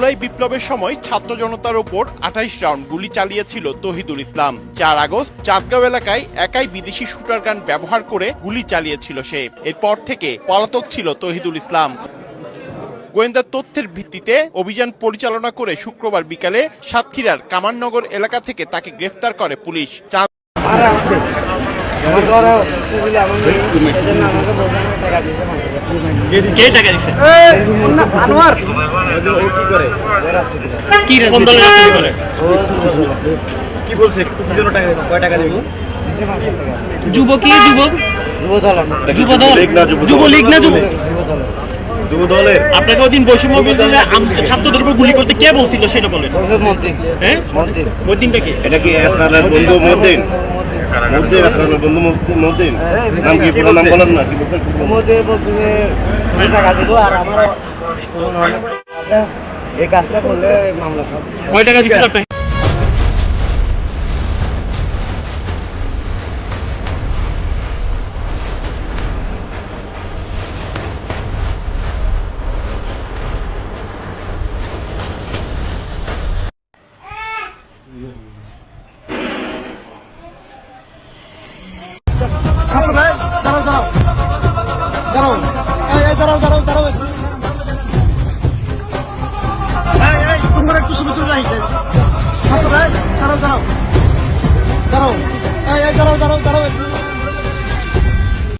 জুলাই বিপ্লবের সময় ছাত্র জনতার ওপর আঠাইশ রাউন্ড গুলি চালিয়েছিল তহিদুল ইসলাম। চার আগস্ট চাঁদগাঁও এলাকায় একাই বিদেশি শুটার গান ব্যবহার করে গুলি চালিয়েছিল সে। এরপর থেকে পলাতক ছিল তহিদুল ইসলাম। গোয়েন্দা তথ্যের ভিত্তিতে অভিযান পরিচালনা করে শুক্রবার বিকালে সাতক্ষীরার কামাননগর এলাকা থেকে তাকে গ্রেফতার করে পুলিশ। চাঁদ কে টাকা আনোয়ার। কি করে কি কোন দলের রাজনীতি করে যুবক কি বলছে? কি জন্য টাকা দেবো? কয় টাকা দেবো? দিছে পাঁচশো টাকা যুবক? কি যুবক যুবদল যুবদল? যুব যুবলীগ না যুব যুব দলের আপনাকে ওদিন বৈষম্য আম- ছাত্রদের উপর গুলি করতে কে বলছিল সেটা বলেন? মন্ত্রী হ্যাঁ? মন্ত্রী ওই দিনটা কি? এটা কি বন্ধু মদ্দিন কাজটা বন্ধু মামলা নাম টাকা আর আমার কোনো অনেক এই কাজটা করলে মামলা খাব কয় টাকা দিচ্ছিল আপনাকে দাঁড়াও দাঁড়াও দাঁড়াও দাঁড়াও।